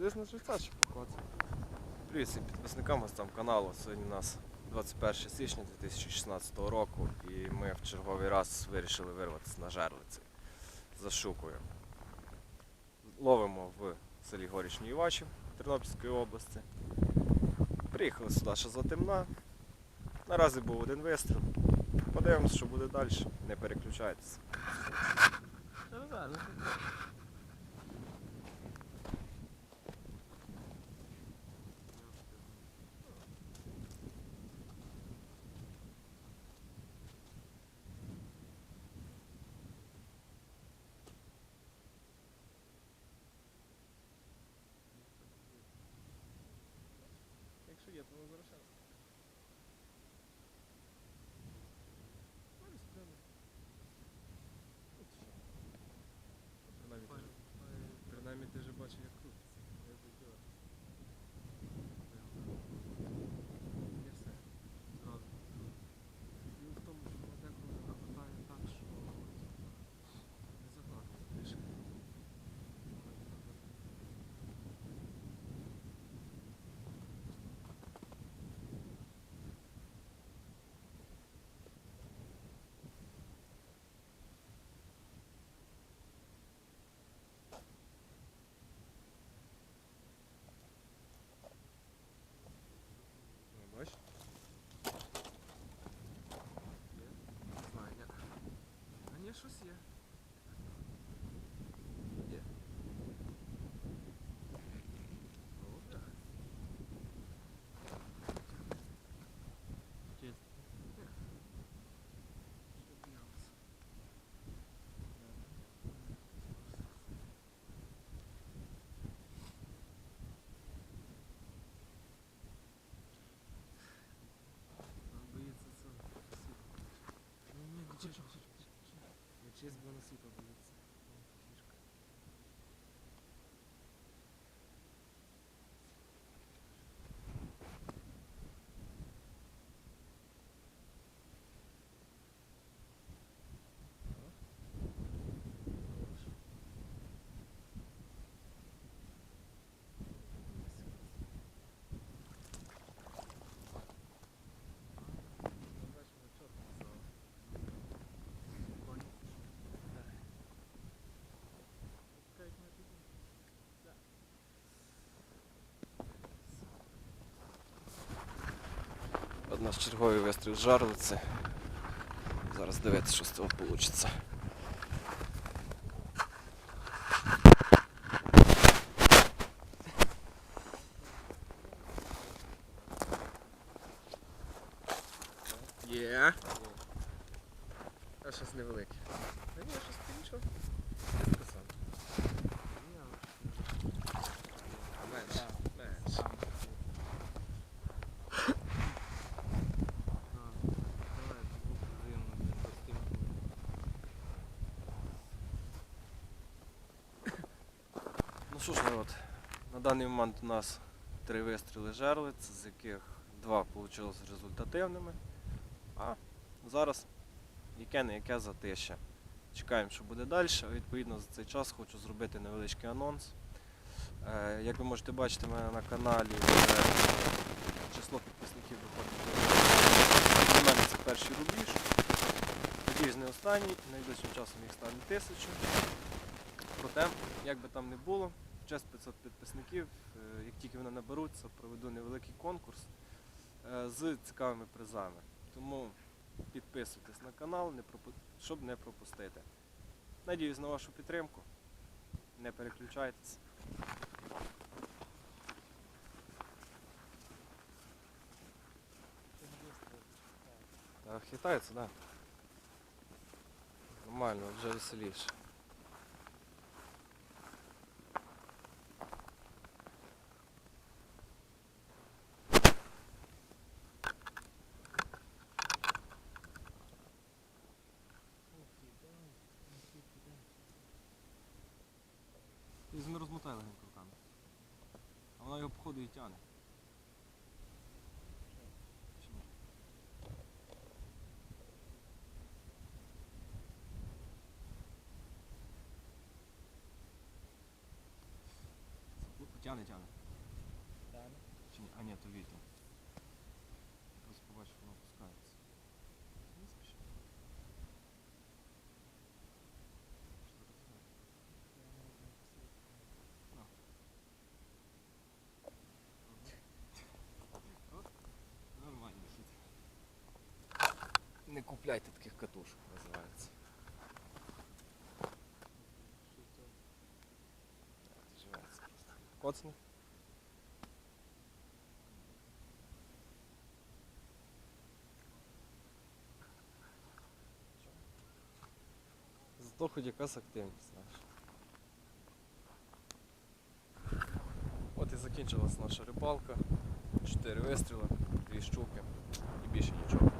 Десь на ще покоцати. Привіт всім підписникам гостям каналу. Сьогодні у нас 21 січня 2016 року і ми в черговий раз вирішили вирватися на жерлиці за шукою. Ловимо в селі Горішні Івачів Тернопільської області. Приїхали сюди ще за темна. Наразі був один вистріл. Подивимося, що буде далі. Не переключайтеся. Cheers, boa noite, Наш черговий вистріл жарлиці. Зараз дивитися, що з цього вийде. Є. А щось невелике. Та ні, щось ти Ну що ж, народ, на даний момент у нас три вистріли жерлиць, з яких два вийшли результативними. А зараз яке не яке затище. Чекаємо, що буде далі. Відповідно, за цей час хочу зробити невеличкий анонс. Е, як ви можете бачити, в мене на каналі вже число підписників виходить. Для мене це перший рубіж. Надіюсь, не останній, найближчим часом їх стане тисячу. Проте, як би там не було, в честь 500 підписників, е, як тільки вони наберуться, проведу невеликий конкурс е, з цікавими призами. Тому підписуйтесь на канал, щоб не пропустити. Надіюсь на вашу підтримку. Не переключайтесь. Хитається, так. Да. Нормально, вже веселіше. Ти не розмотає легенько руками. А вона його походу і тягне. Тяне. Тяне, тяне. А ні, то вітер. купляйте таких катушок, називається. Живеться просто. Коцни. Зато хоч якась активність наша. От і закінчилась наша рибалка. Чотири вистріли, дві щуки і більше нічого. Залишається. Всім пока-пока.